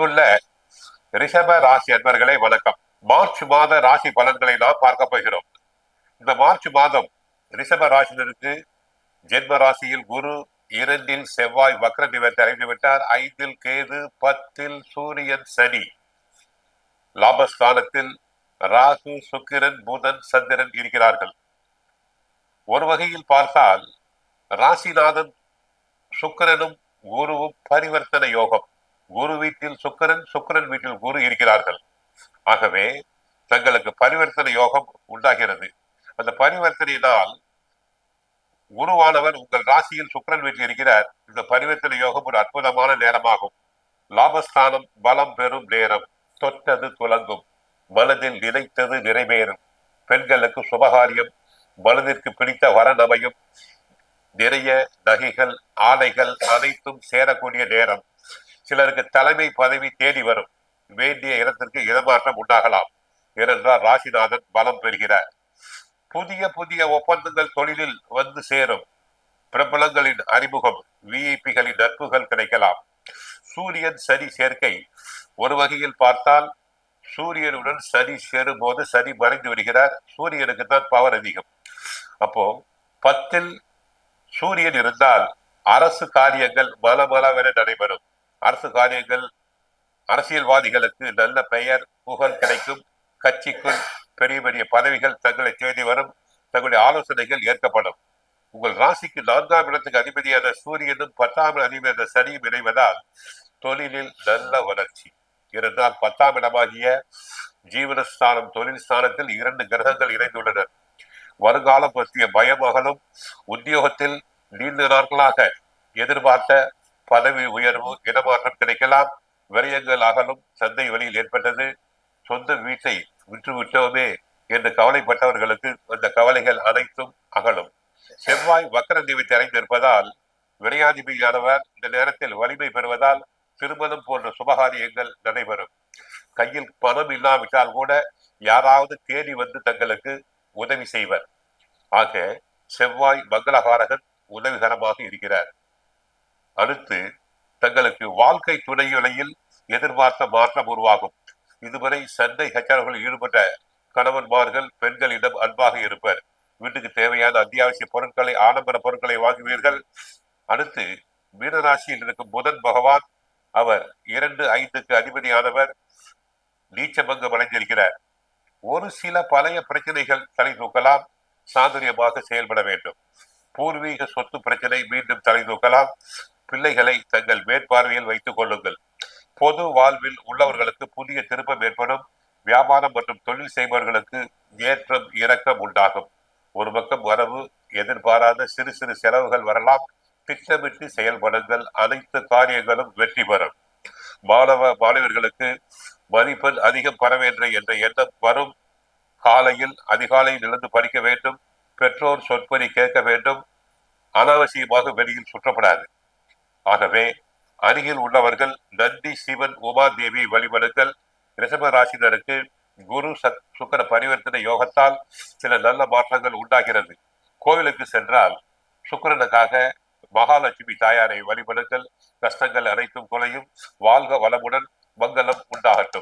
அன்புள்ள ரிஷப ராசி அன்பர்களை வணக்கம். மார்ச் மாத ராசி பலன்களை நாம் பார்க்க போகிறோம். இந்த மார்ச் மாதம் ரிஷப ராசினருக்கு ஜென்ம ராசியில் குரு இரண்டில் செவ்வாய் வக்ர நிவர்த்தி அடைந்து விட்டார். ஐந்தில் கேது பத்தில் சூரியன் சனி. லாபஸ்தானத்தில் ராகு சுக்கிரன் புதன் சந்திரன் இருக்கிறார்கள். ஒரு வகையில் பார்த்தால் ராசிநாதன் சுக்கிரனும் குருவும் பரிவர்த்தனை யோகம். குரு வீட்டில் சுக்கரன் சுக்கிரன் வீட்டில் குரு இருக்கிறார்கள். ஆகவே தங்களுக்கு பரிவர்த்தனை யோகம் உண்டாகிறது. அந்த பரிவர்த்தனையினால் குருவானவர் உங்கள் ராசியில் சுக்கிரன் வீட்டில் இருக்கிறார். இந்த பரிவர்த்தனை யோகம் ஒரு அற்புதமான நேரமாகும். லாபஸ்தானம் பலம் பெறும் நேரம். தொட்டது துலங்கும். மனதில் நினைத்தது நிறைவேறும். பெண்களுக்கு சுபகாரியம் மனதிற்கு பிடித்த வரன் அமையும். நிறைய நகைகள் ஆலைகள் அனைத்தும் சேரக்கூடிய நேரம். சிலருக்கு தலைமை பதவி தேடி வரும். வேண்டிய இடத்திற்கு இடமாற்றம் உண்டாகலாம். ஏனென்றால் ராசிநாதன் பலம் பெறுகிறார். புதிய புதிய ஒப்பந்தங்கள் தொழிலில் வந்து சேரும். பிரபலங்களின் அறிமுகம் விஐபிகளின் நட்புகள் கிடைக்கலாம். சூரியன் சரி சேர்க்கை. ஒரு வகையில் பார்த்தால் சூரியனுடன் சனி சேரும் போது சனி மறைந்து விடுகிறார். சூரியனுக்கு தான் பவர் அதிகம். அப்போ பத்தில் சூரியன் இருந்தால் அரசு காரியங்கள் மலமளவென நடைபெறும். அரசு காரியங்கள் அரசியல்வாதிகளுக்கு நல்ல பெயர் புகழ் கிடைக்கும். கட்சிக்குள் பெரிய பெரிய பதவிகள் தங்களை தேடி வரும். தங்களுடைய ஆலோசனைகள் ஏற்கப்படும். உங்கள் ராசிக்கு நான்காம் இடத்துக்கு அதிபதியான சூரியனும் பத்தாம் அதிபதியான சனியும் இணைவதால் தொழிலில் நல்ல வளர்ச்சி. இருந்தால் பத்தாம் இடமாகிய ஜீவனஸ்தானம் தொழில் ஸ்தானத்தில் இரண்டு கிரகங்கள் இணைந்துள்ளனர் வருங்காலம் பற்றிய பயமகளும் உத்தியோகத்தில் நீண்ட நாட்களாக எதிர்பார்த்த பதவி உயர்வு இடமாற்றம் கிடைக்கலாம். விரயங்கள் அகலும் சந்தை வழியில் ஏற்பட்டது. சொந்த வீட்டை விற்று விட்டோமே என்று கவலைப்பட்டவர்களுக்கு அந்த கவலைகள் அனைத்தும் அகலும். செவ்வாய் வக்கர நிமித்தி அடைந்திருப்பதால் விரையாதிபதியானவர் இந்த நேரத்தில் வலிமை பெறுவதால் திருமணம் போன்ற சுபகாரியங்கள் நடைபெறும். கையில் பணம் இல்லாவிட்டால் கூட யாராவது தேடி வந்து தங்களுக்கு உதவி செய்வர். ஆக செவ்வாய் மங்களகாரகன் உதவிகரமாக இருக்கிறார். அடுத்து தங்களுக்கு வாழ்க்கை துணையுலையில் எதிர்பார்த்த மாற்றம் உருவாகும். இதுவரை சண்டை ஹச்சாரர்களில் ஈடுபட்ட கணவன்மார்கள் பெண்களிடம் அன்பாக இருப்பர். வீட்டுக்கு தேவையான அத்தியாவசிய பொருட்களை ஆடம்பர பொருட்களை வாங்குவீர்கள். அடுத்து மீனராசியில் இருக்கும் புதன் பகவான் அவர் இரண்டு ஐந்துக்கு அதிபதியானவர் நீச்சபங்கம் அடைந்திருக்கிறார். ஒரு சில பழைய பிரச்சனைகள் தலை தூக்கலாம் சாதுரியமாக செயல்பட வேண்டும். பூர்வீக சொத்து பிரச்சனை மீண்டும் தலை தூக்கலாம். பிள்ளைகளை தங்கள் மேற்பார்வையில் வைத்துக் கொள்ளுங்கள். பொது வாழ்வில் உள்ளவர்களுக்கு புதிய திருப்பம் ஏற்படும். வியாபாரம் மற்றும் தொழில் செய்பவர்களுக்கு ஏற்றம் இறக்கம் உண்டாகும். ஒரு பக்கம் வரவு எதிர்பாராத சிறு சிறு செலவுகள் வரலாம். திட்டமிட்டு செயல்படுங்கள். அனைத்து காரியங்களும் வெற்றி பெறும். மாணவ மாணவர்களுக்கு மதிப்பெண் அதிகம் பெற வேண்டும் என்ற எண்ணம் வரும். காலையில் அதிகாலையில் இருந்து படிக்க வேண்டும். பெற்றோர் சொற்பொறி கேட்க வேண்டும். அனாவசியமாக வெளியில் சுற்றப்படாது. ஆகவே அருகில் உள்ளவர்கள் நந்தி சிவன் உமா தேவி வழிபடுங்கள். ரிஷப ராசினருக்கு குரு சத் சுக்கர பரிவர்த்தனை யோகத்தால் சில நல்ல மாற்றங்கள் உண்டாகிறது. கோவிலுக்கு சென்றால் சுக்கரனுக்காக மகாலட்சுமி தாயாரை வழிபடுங்கள். கஷ்டங்கள் அனைத்தும் குறையும் வாழ்க வளமுடன் மங்களம் உண்டாகட்டும்.